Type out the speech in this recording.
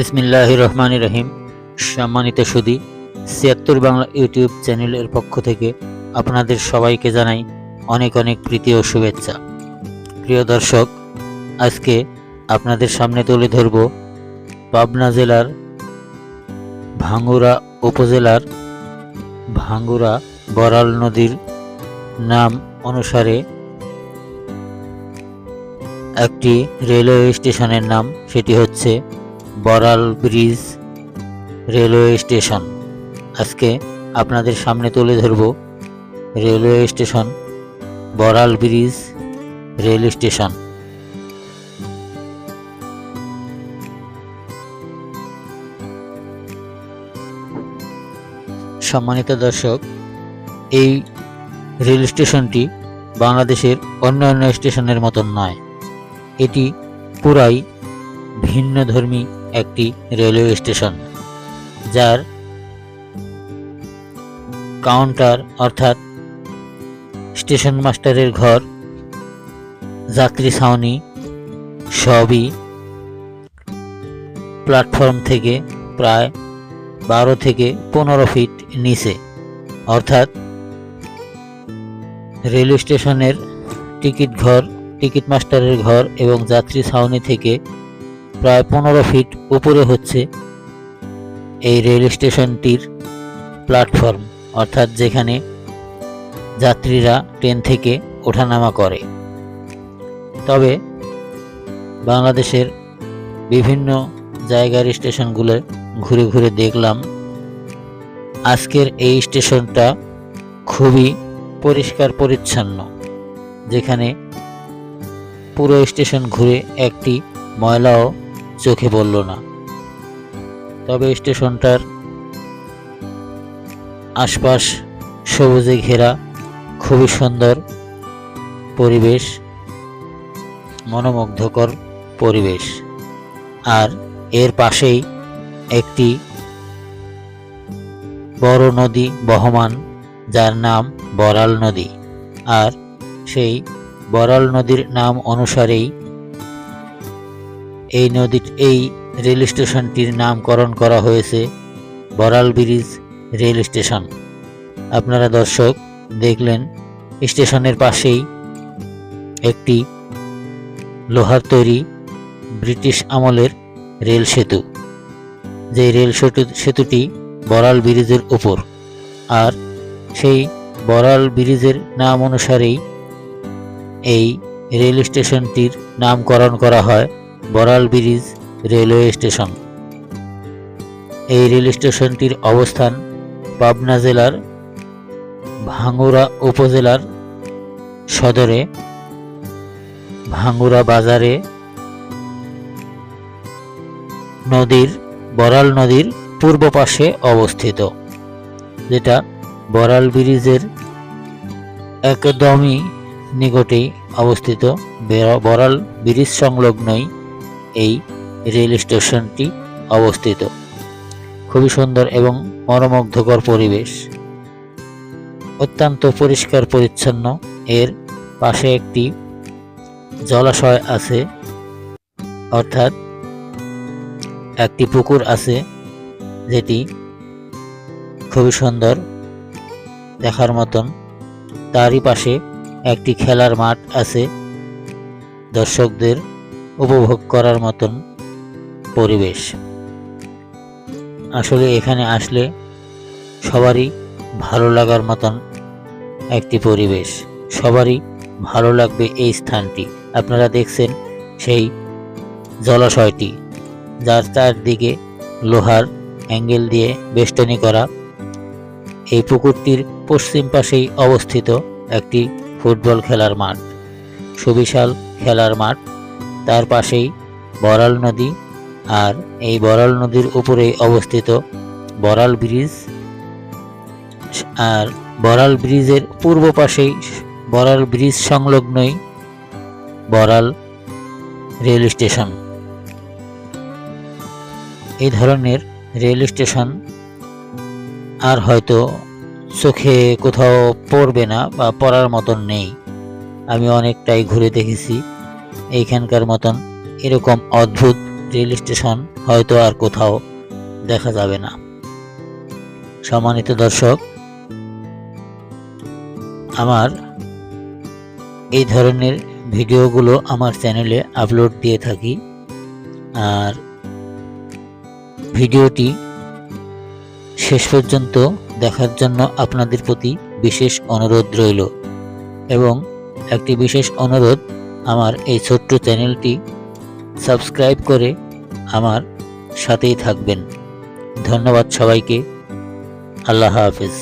বিসমিল্লাহ রহমান রহিম। সম্মানিত সুদী, ছিয়াত্তর বাংলা ইউটিউব চ্যানেলের পক্ষ থেকে আপনাদের সবাইকে জানাই অনেক অনেক প্রীতি ও শুভেচ্ছা। প্রিয় দর্শক, আজকে আপনাদের সামনে তুলে ধরব পাবনা জেলার ভাঙ্গুরা উপজেলার ভাঙ্গুরা বরাল নদীর নাম অনুসারে একটি রেলওয়ে স্টেশনের নাম, সেটি হচ্ছে বরাল ব্রিজ রেলওয়ে স্টেশন। আজকে আপনাদের সামনে তুলে ধরব railway station, Baral bridge rail station. সম্মানিত দর্শক, এই রেল স্টেশনটি বাংলাদেশের অন্যান্য স্টেশনের মতন নয়। এটি পুরাই ভিন্নধর্মী একটি রেলওয়ে স্টেশন, যার কাউন্টার অর্থাৎ স্টেশন মাস্টারের ঘর, যাত্রী ছাউনি সবই প্ল্যাটফর্ম থেকে প্রায় বারো থেকে পনেরো ফিট নিচে। অর্থাৎ রেল স্টেশনের টিকিট ঘর, টিকিট মাস্টারের ঘর এবং যাত্রী ছাউনি থেকে প্রায় পনেরো ফিট উপরে হচ্ছে এই রেল স্টেশনটির প্ল্যাটফর্ম, অর্থাৎ যেখানে যাত্রীরা ট্রেন থেকে ওঠানামা করে। তবে বাংলাদেশের বিভিন্ন জায়গার স্টেশনগুলো ঘুরে ঘুরে দেখলাম। আজকের এই স্টেশনটা খুবই পরিষ্কার পরিচ্ছন্ন, যেখানে পুরো স্টেশন ঘুরে একটি ময়লাও চোখে পড়ল না। তবে স্টেশনটার আশপাশ সবুজে ঘেরা, খুবই সুন্দর পরিবেশ, মনোমুগ্ধকর পরিবেশ। আর এর পাশেই একটি বড় নদী বহমান, যার নাম বরাল নদী। আর সেই বরাল নদীর নাম অনুসারেই এই নদী এই রেল স্টেশনটির নামকরণ করা হয়েছে বরাল ব্রিজ রেল স্টেশন। আপনারা দর্শক দেখলেন, স্টেশনের পাশেই একটি লোহার তৈরি ব্রিটিশ আমলের রেল সেতু। যে রেল সেতু, সেতুটি বরাল ব্রিজের উপর। আর সেই বরাল ব্রিজের নাম অনুসারেই এই রেল স্টেশনটির নামকরণ করা হয় বরাল ব্রিজ রেলওয়ে স্টেশন। এই রেল স্টেশনটির অবস্থান পাবনা জেলার ভাঙ্গুরা উপজেলার সদরে। ভাঙ্গুরা বাজারে নদীর বরাল নদীর পূর্ব পাশে অবস্থিত, যেটা বরাল ব্রিজের একদমই নিকটেই অবস্থিত। বেরা- বরাল ব্রিজ সংলগ্নই এই রেল স্টেশনটি অবস্থিত। খুবই সুন্দর এবং মনোমুগ্ধকর পরিবেশ। অত্যন্ত পরিষ্কার পরিচ্ছন্ন। এর পাশে একটি জলাশয় আছে। অর্থাৎ একটি পুকুর আছে যেটি খুবই সুন্দর দেখার মতন। তারই পাশে একটি খেলার মাঠ আছে। দর্শকদের উপভোগ করার মতন পরিবেশ। আসলে এখানে আসলে সবারই ভালো লাগার মতন একটি পরিবেশ। সবারই ভালো লাগবে এই স্থানটি। আপনারা দেখছেন সেই জলাশয়টি, যার চারদিকে লোহার অ্যাঙ্গেল দিয়ে বেষ্টনী করা। এই পুকুরটির পশ্চিম পাশেই অবস্থিত একটি ফুটবল খেলার মাঠ, সুবিশাল খেলার মাঠ। তার পাশেই বরাল নদী আর এই বরাল নদীর উপরেই অবস্থিত বরাল ব্রিজ আর বরাল ব্রিজের পূর্ব পাশেই বরাল ব্রিজ সংলগ্নই বরাল রেল স্টেশন। এই ধরনের রেল স্টেশন আর হয়তো চোখে কোথাও পড়বে না বা পড়ার মতন নেই। আমি অনেকটাই ঘুরে দেখেছি। এইখানকার মতন এরকম অদ্ভুত রেল স্টেশন হয়তো আর কোথাও দেখা যাবে না। সম্মানিত দর্শক, আমার এই ধরনের ভিডিওগুলো আমার চ্যানেলে আপলোড দিয়ে থাকি। আর ভিডিওটি শেষ পর্যন্ত দেখার জন্য আপনাদের প্রতি বিশেষ অনুরোধ রইল এবং একটি বিশেষ অনুরোধ আমার এই ছোট্ট চ্যানেলটি সাবস্ক্রাইব করে আমার সাথেই থাকবেন। ধন্যবাদ সবাইকে। আল্লাহ হাফেজ।